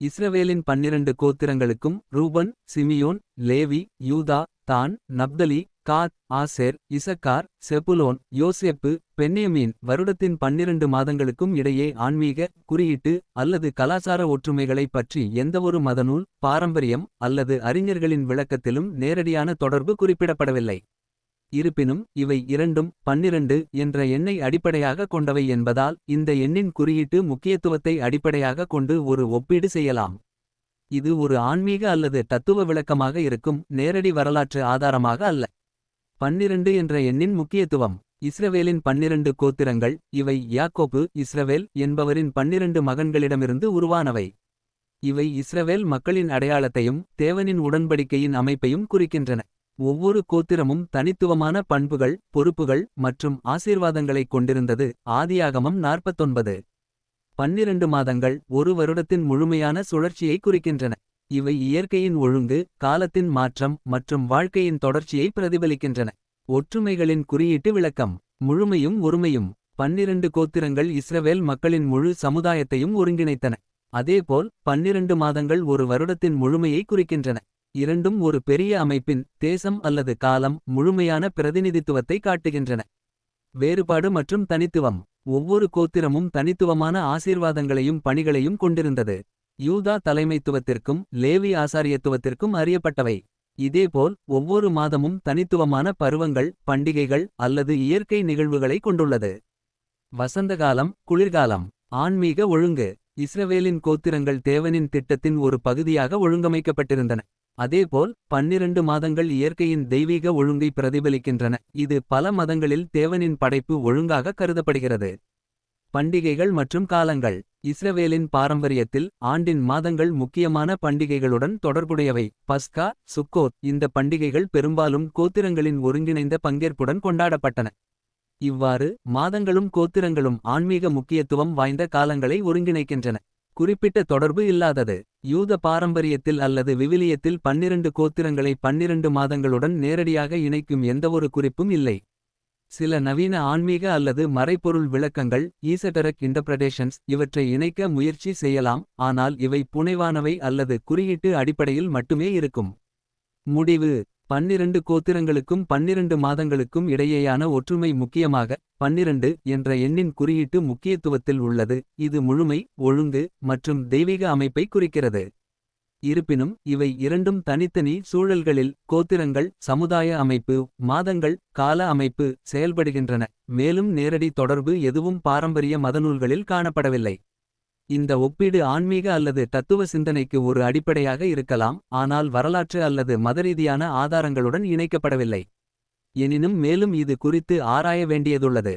இஸ்ரவேலின் பன்னிரண்டு கோத்திரங்களுக்கும் Reuben Simeon Levi Judah Dan Naphtali Gad Asher Issachar செபுலோன் யோசேப்பு பென்னியமீன் வருடத்தின் பன்னிரண்டு மாதங்களுக்கும் இடையே ஆன்மீக குறியீட்டு அல்லது கலாச்சார ஒற்றுமைகளைப் பற்றி எந்தவொரு மதநூல் பாரம்பரியம் அல்லது அறிஞர்களின் விளக்கத்திலும் நேரடியான தொடர்பு குறிப்பிடப்படவில்லை. இருப்பினும் இவை இரண்டும் பன்னிரண்டு என்ற எண்ணை அடிப்படையாக கொண்டவை என்பதால் இந்த எண்ணின் குறியீட்டு முக்கியத்துவத்தை அடிப்படையாக கொண்டு ஒரு ஒப்பீடு செய்யலாம். இது ஒரு ஆன்மீக அல்லது தத்துவ விளக்கமாக இருக்கும் நேரடி வரலாற்று ஆதாரமாக அல்ல. பன்னிரண்டு என்ற எண்ணின் முக்கியத்துவம் இஸ்ரவேலின் பன்னிரண்டு கோத்திரங்கள் இவை யாக்கோபு இஸ்ரவேல் என்பவரின் பன்னிரண்டு மகன்களிடமிருந்து உருவானவை. இவை இஸ்ரவேல் மக்களின் அடையாளத்தையும் தேவனின் உடன்படிக்கையின் அமைப்பையும் குறிக்கின்றன. ஒவ்வொரு கோத்திரமும் தனித்துவமான பண்புகள் பொறுப்புகள் மற்றும் ஆசீர்வாதங்களைக் கொண்டிருந்தது. ஆதியாகமம் நாற்பத்தொன்பது. பன்னிரண்டு மாதங்கள் ஒரு வருடத்தின் முழுமையான சுழற்சியை குறிக்கின்றன. இவை இயற்கையின் ஒழுங்கு காலத்தின் மாற்றம் மற்றும் வாழ்க்கையின் தொடர்ச்சியை பிரதிபலிக்கின்றன. ஒற்றுமைகளின் குறியீட்டு விளக்கம். முழுமையும் ஒருமையும். பன்னிரண்டு கோத்திரங்கள் இஸ்ரவேல் மக்களின் முழு சமுதாயத்தையும் ஒருங்கிணைத்தன. அதேபோல் பன்னிரண்டு மாதங்கள் ஒரு வருடத்தின் முழுமையை குறிக்கின்றன. இரண்டும் ஒரு பெரிய அமைப்பின் தேசம் அல்லது காலம் முழுமையான பிரதிநிதித்துவத்தை காட்டுகின்றன. வேறுபாடு மற்றும் தனித்துவம். ஒவ்வொரு கோத்திரமும் தனித்துவமான ஆசீர்வாதங்களையும் பணிகளையும் கொண்டிருந்தது. யூதா தலைமைத்துவத்திற்கும் லேவி ஆசாரியத்துவத்திற்கும் அறியப்பட்டவை. இதேபோல் ஒவ்வொரு மாதமும் தனித்துவமான பருவங்கள் பண்டிகைகள் அல்லது இயற்கை நிகழ்வுகளை கொண்டுள்ளது. வசந்தகாலம் குளிர்காலம் ஆன்மீக ஒழுங்கு இஸ்ரவேலின் கோத்திரங்கள் தேவனின் திட்டத்தின் ஒரு பகுதியாக ஒழுங்கமைக்கப்பட்டிருந்தன. அதேபோல் பன்னிரண்டு மாதங்கள் இயற்கையின் தெய்வீக ஒழுங்கை பிரதிபலிக்கின்றன. இது பல மதங்களில் தேவனின் படைப்பு ஒழுங்காக கருதப்படுகிறது. பண்டிகைகள் மற்றும் காலங்கள். இஸ்ரவேலின் பாரம்பரியத்தில் ஆண்டின் மாதங்கள் முக்கியமான பண்டிகைகளுடன் தொடர்புடையவை. பஸ்கா சுக்கோத் இந்த பண்டிகைகள் பெரும்பாலும் கோத்திரங்களின் ஒருங்கிணைந்த பங்கேற்புடன் கொண்டாடப்பட்டன. இவ்வாறு மாதங்களும் கோத்திரங்களும் ஆன்மீக முக்கியத்துவம் வாய்ந்த காலங்களை ஒருங்கிணைக்கின்றன. குறிப்பிட்ட தொடர்பு இல்லாதது. யூத பாரம்பரியத்தில் அல்லது விவிலியத்தில் பன்னிரண்டு கோத்திரங்களை பன்னிரண்டு மாதங்களுடன் நேரடியாக இணைக்கும் எந்தவொரு குறிப்பும் இல்லை. சில நவீன ஆன்மீக அல்லது மறைபொருள் விளக்கங்கள் ஈசடரக் இன்டர்பிரடேஷன்ஸ் இவற்றை இணைக்க முயற்சி செய்யலாம் ஆனால் இவை புனைவானவை அல்லது குறியீட்டு அடிப்படையில் மட்டுமே இருக்கும். முடிவு. பன்னிரண்டு கோத்திரங்களுக்கும் பன்னிரண்டு மாதங்களுக்கும் இடையேயான ஒற்றுமை முக்கியமாக பன்னிரண்டு என்ற எண்ணின் குறியீட்டு முக்கியத்துவத்தில் உள்ளது. இது முழுமை ஒழுங்கு மற்றும் தெய்வீக அமைப்பை குறிக்கிறது. இருப்பினும் இவை இரண்டும் தனித்தனி சூழல்களில் கோத்திரங்கள் சமுதாய அமைப்பு மாதங்கள் கால அமைப்பு செயல்படுகின்றன. மேலும் நேரடி தொடர்பு எதுவும் பாரம்பரிய மதநூல்களில் காணப்படவில்லை. இந்த ஒப்பீடு ஆன்மீக அல்லது தத்துவ சிந்தனைக்கு ஒரு அடிப்படையாக இருக்கலாம் ஆனால் வரலாற்று அல்லது மதரீதியான ஆதாரங்களுடன் இணைக்கப்படவில்லை. எனினும் மேலும் இது குறித்து ஆராய வேண்டியதுள்ளது.